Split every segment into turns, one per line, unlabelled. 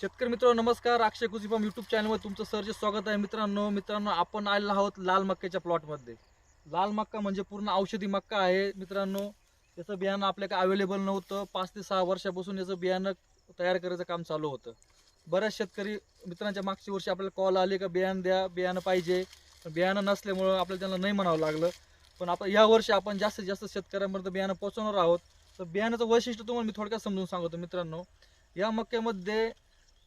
शेतकरी मित्रांनो नमस्कार. अक्षय कृषी फार्म युट्यूब चॅनलवर तुमचं सरचे स्वागत आहे. मित्रांनो मित्रांनो आपण आलेलो आहोत लाल मक्क्याच्या प्लॉटमध्ये लाल मक्का म्हणजे पूर्ण औषधी मक्का आहे. मित्रांनो याचं बियाणं आपल्याकडे अवेलेबल नव्हतं. पाच ते सहा वर्षापासून याचं बियाणं तयार करायचं काम चालू होतं. बऱ्याच शेतकरी मित्रांच्या मागच्या वर्षी आपल्याला कॉल आले का बियाणं द्या बियाणं पाहिजे. पण बियाणं नसल्यामुळं आपल्याला त्यांना नाही म्हणावं लागलं. पण आपण या वर्षी आपण जास्तीत जास्त शेतकऱ्यांपर्यंत बियाणं पोहोचवणार आहोत. तर बियाण्याचं वैशिष्ट्य तुम्हाला मी थोडक्यात समजून सांगतो मित्रांनो. या मक्यामध्ये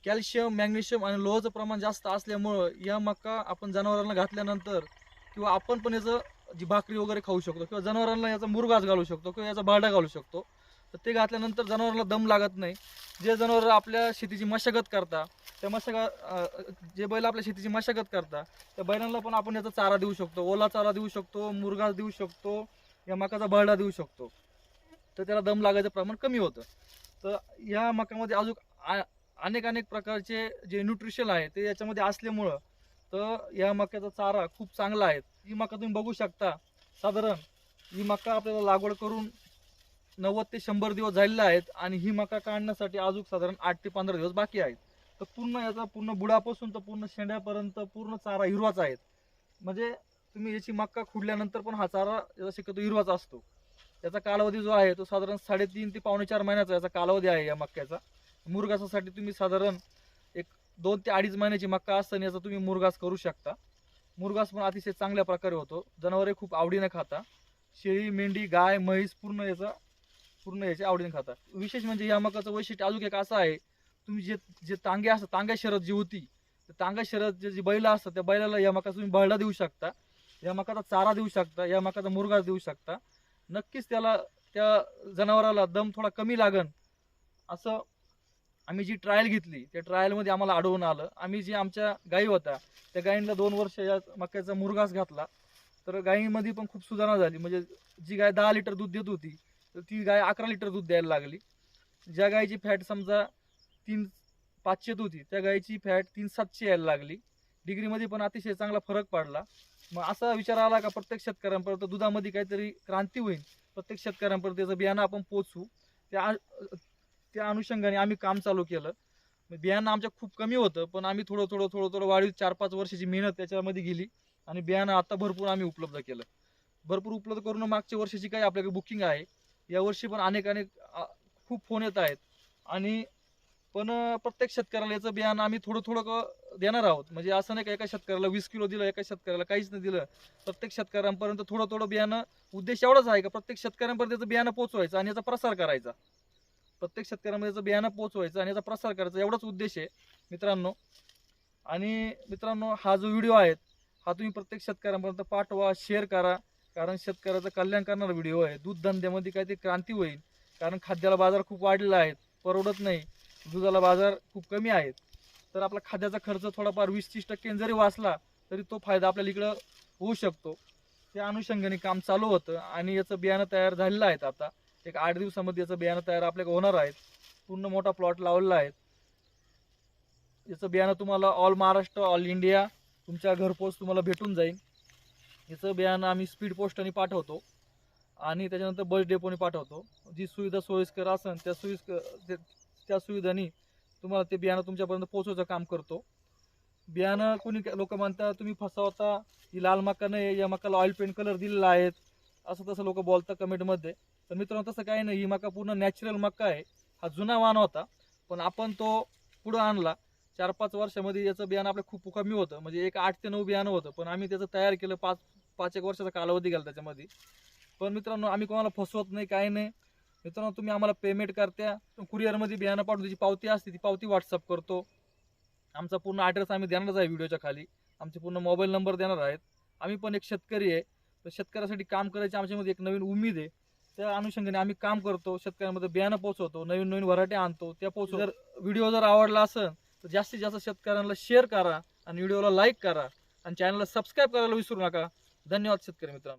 कॅल्शियम मॅग्नेशियम आणि लोहचं प्रमाण जास्त असल्यामुळं या मका आपण जनावरांना घातल्यानंतर किंवा आपण पण याचं जी भाकरी वगैरे खाऊ शकतो किंवा जनावरांना याचा मुरगास घालू शकतो किंवा याचा बाडा घालू शकतो तर ते घातल्यानंतर जनावरांना दम लागत नाही. जे जनावर आपल्या शेतीची मशागत करता त्या मशागत जे बैल आपल्या शेतीची मशागत करता त्या बैलांना पण आपण याचा चारा देऊ शकतो. ओला चारा देऊ शकतो मुरगास देऊ शकतो या मकाचा बरडा देऊ शकतो. तर त्याला दम लागायचं प्रमाण कमी होतं. तर या मकामध्ये अजून आ- अनेक अनेक प्रकारचे जे न्यूट्रिशन आहे ते याच्यामध्ये असल्यामुळं तर या मक्याचा चारा खूप चांगला आहे. ही मका तुम्ही बघू शकता. साधारण ही मका आपल्याला लागवड करून नव्वद ते शंभर दिवस झालेले आहेत आणि ही मका काढण्यासाठी अजून साधारण आठ ते पंधरा दिवस बाकी आहेत. तर पूर्ण याचा पूर्ण बुडापासून तर पूर्ण शेंड्यापर्यंत पूर्ण चारा हिरवाच आहेत म्हणजे तुम्ही याची मक्का खुडल्यानंतर पण हा चारा याचा शक्यतो हिरवाच असतो. याचा कालावधी जो आहे तो साधारण साडेतीन ते पावणे चार महिन्याचा याचा कालावधी आहे या मक्याचा. मुरगासासाठी तुम्ही साधारण एक दोन ते अडीच महिन्याची मक्का असताना याचा तुम्ही मुरगास करू शकता. मुरगास पण अतिशय चांगल्या प्रकारे होतो. जनावरे खूप आवडीने खाता. शेळी मेंढी गाय म्हैस पूर्ण याचा पूर्ण याचे आवडीने खाता. विशेष म्हणजे या मकाचं वैशिष्ट्य अजून एक असं आहे. तुम्ही जे जे तांगे असतात तांग्या शरद जी होती तांगा तांग्या शरद जे जी बैलं असतात त्या बैलाला या मका तुम्ही बळडा देऊ शकता. या मकाचा चारा देऊ शकता. या मकाचा मुरगास देऊ शकता. नक्कीच त्याला त्या जनावराला दम थोडा कमी लागन असं आम्ही जी ट्रायल घेतली त्या ट्रायलमध्ये आम्हाला आढळून आलं. आम्ही जी आमच्या गायी होता त्या गायींना दोन वर्ष या मक्याचा मुरगास घातला. तर गायीमध्ये पण खूप सुधारणा झाली. म्हणजे जी गाय दहा लिटर दूध देत होती तर ती गाय अकरा लिटर दूध द्यायला लागली. ज्या गायीची फॅट समजा तीन पाचशेत होती त्या गायीची फॅट तीन सातशे यायला लागली. डिग्रीमध्ये पण अतिशय चांगला फरक पडला. मग असा विचार आला का प्रत्येक शेतकऱ्यांपर्यंत दुधामध्ये काहीतरी क्रांती होईल. प्रत्येक शेतकऱ्यांपर्यंत त्याचं बियाणं आपण पोचू त्या त्या अनुषंगाने आम्ही काम चालू केलं. बियाणं आमच्या खूप कमी होतं पण आम्ही थोडं थोडं थोडं थोडं वाढीव चार पाच वर्षाची मेहनत त्याच्यामध्ये गेली आणि बियाणं आता भरपूर आम्ही उपलब्ध केलं. भरपूर उपलब्ध करून मागच्या वर्षाची काही आपल्याकडे बुकिंग आहे. यावर्षी पण अनेक अनेक खूप फोन येत आहेत. आणि पण प्रत्येक शेतकऱ्याला याचं बियाणं आम्ही थोडं थोडं देणार आहोत. म्हणजे असं नाही का एका शेतकऱ्याला वीस किलो दिलं एका शेतकऱ्याला काहीच नाही दिलं. प्रत्येक शेतकऱ्यांपर्यंत थोडं थोडं बियाणं उद्देश एवढाच आहे का प्रत्येक शेतकऱ्यांपर्यंत त्याचं बियाणं पोचवायचं आणि याचा प्रसार करायचा. प्रत्येक शेतकऱ्यामध्ये याचं बियाणं पोचवायचं आणि याचा प्रसार करायचा एवढाच उद्देश आहे मित्रांनो. आणि मित्रांनो हा जो व्हिडिओ आहे हा तुम्ही प्रत्येक शेतकऱ्यांपर्यंत पाठवा शेअर करा. कारण शेतकऱ्याचं कल्याण करणारा व्हिडिओ आहे. दूध धंद्यामध्ये काहीतरी क्रांती होईल. कारण खाद्याला बाजार खूप वाढलेला आहे परवडत नाही. दुधाला बाजार खूप कमी आहेत. तर आपला खाद्याचा खर्च थोडाफार वीस तीस टक्के जरी वाचला तरी तो फायदा आपल्याला इकडं होऊ शकतो. त्या अनुषंगाने काम चालू होतं आणि याचं बियाणं तयार झालेलं आहे आता. एक आठ दिवसामध्ये याचं बियाणं तयार आपल्याकडे होणार आहेत. पूर्ण मोठा प्लॉट लावलेला आहे. याचं बियाणं तुम्हाला ऑल महाराष्ट्र ऑल इंडिया तुमच्या घरपोच तुम्हाला भेटून जाईल. याचं बियाणं आम्ही स्पीड पोस्टने पाठवतो. आणि त्याच्यानंतर बस डेपोने पाठवतो. जी सुविधा सोयीस्कर असेल त्या सोयीस्कर त्या सुविधांनी तुम्हाला ते बियाणं तुमच्यापर्यंत पोचवायचं काम करतो. बियाणं कोणी लोक म्हणतात तुम्ही फसवता ही लाल मका नाही या मकाला ऑइल पेंट कलर दिलेला आहेत असं तसं लोक बोलतात कमेंटमध्ये. तर मित्रांनो तसं काही नाही. ही मका पूर्ण नॅचरल मका आहे. हा जुना वाण होता. पण आपण तो पुढं आणला. चार पाच वर्षामध्ये याचं बियाणं आपलं खूप कमी होतं. म्हणजे एक आठ ते नऊ बियाणं होतं. पण आम्ही त्याचं तयार केलं पाच पाच एक वर्षाचा कालावधी गेला त्याच्यामध्ये. पण मित्रांनो आम्ही कोणाला फसवत नाही काही नाही. मित्रांनो तुम्ही आम्हाला पेमेंट करत्या. कुरिअरमध्ये बियाणं पाठवून त्याची पावती असते ती पावती व्हॉट्सअप करतो. आमचा पूर्ण ॲड्रेस आम्ही देणारच आहे व्हिडिओच्या खाली. आमचे पूर्ण मोबाईल नंबर देणार आहेत. आम्ही पण एक शेतकरी आहे. तर शेतकऱ्यासाठी काम करायची आमच्यामध्ये एक नवीन उमेद आहे. त्या अनुषंगाने आम्ही काम करतो शेतकऱ्यांमध्ये बियाणं पोहोचवतो नवीन नवीन व्हरायटी आणतो त्या पोहोचवतो. जर व्हिडिओ जर आवडला असेल तर जास्तीत जास्त शेतकऱ्यांना शेअर करा आणि व्हिडिओला लाईक करा आणि चॅनलला सबस्क्राईब करायला विसरू नका. धन्यवाद शेतकरी मित्रांनो.